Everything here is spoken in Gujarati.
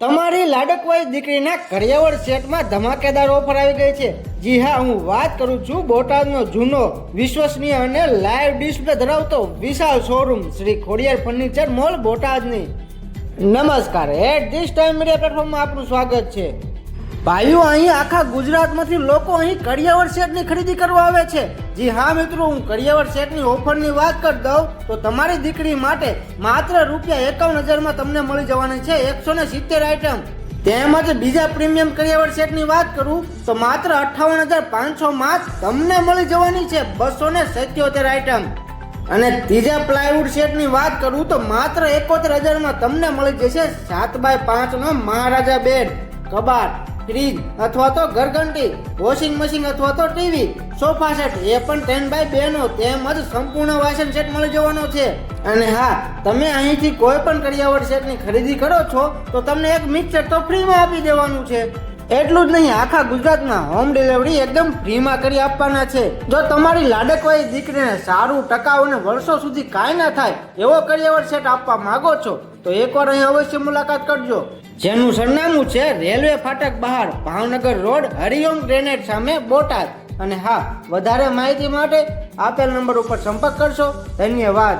તમારી લાડકવાઈ દીકરીના કરિયાવર સેટમાં ધમાકેદાર ઓફર આવી ગઈ છે. જી હા, હું વાત કરું છું બોટાદનો જૂનો, વિશ્વસનીય અને લાઈવ ડિસ્પ્લે ધરાવતો વિશાલ showroom Shri Khodiyar furniture mall બોટાદની. નમસ્કાર એટ ધીસ ટાઈમ મીડિયા પ્લેટફોર્મમાં આપનું સ્વાગત છે. ભાઈઓ, અહીં આખા ગુજરાતમાંથી લોકો અહીં કડિયાવર સેટની ખરીદી કરવા આવે છે. જી હા મિત્રો, હું કડિયાવર સેટની ઓફરની વાત કરી દઉં, તો તમારી દીકરી માટે માત્ર રૂપિયા એકાવન હજારમાં તમને મળી જવાની છે એકસો ને સિત્તેર આઈટમ તેમજ બીજા પ્રીમિયમ કડિયાવર સેટની વાત કરું, તો માત્ર અઠ્ઠાવન હજાર પાંચસોમાં તમને મળી જવાની છે બસો ને સત્યોતેર આઈટમ અને ત્રીજા પ્લાયવુડ સેટની વાત કરું, તો માત્ર એકોતેર હજારમાં તમને મળી જશે સાત બાય પાંચનો મહારાજા બેડ કબાટ. ફ્રીજ અથવા તો ઘરઘંટી વોશિંગ મશીન અથવા તો ટીવી સોફા સેટ એ પણ ટેન બાય બે નો તેમજ સંપૂર્ણ વાસણ સેટ મળી જવાનો છે. અને હા, તમે અહીંથી કોઈ પણ કરિયાવર સેટની ખરીદી કરો છો, તો તમને એક મિક્સર તો ફ્રીમાં આપી દેવાનું છે. એટલું જ નહીં, આખા ગુજરાતમાં હોમ ડિલિવરી એકદમ ફ્રીમાં કરી આપવાના છે. જો તમારી લાડકવાઈ દીકરીને સારું ટકાઉ અને વર્ષો સુધી કાંઈ ના થાય, એવો કરિયાવર સેટ આપવા માંગો છો, તો એકવાર અહીં અવશ્ય મુલાકાત કરજો. જેનું સરનામું છે રેલવે ફાટક બહાર, ભાવનગર રોડ, હરિઓમ ગ્રેનેડ સામે બોટાદ. અને હા, વધારે માહિતી માટે આપેલ નંબર ઉપર સંપર્ક કરશો. ધન્યવાદ.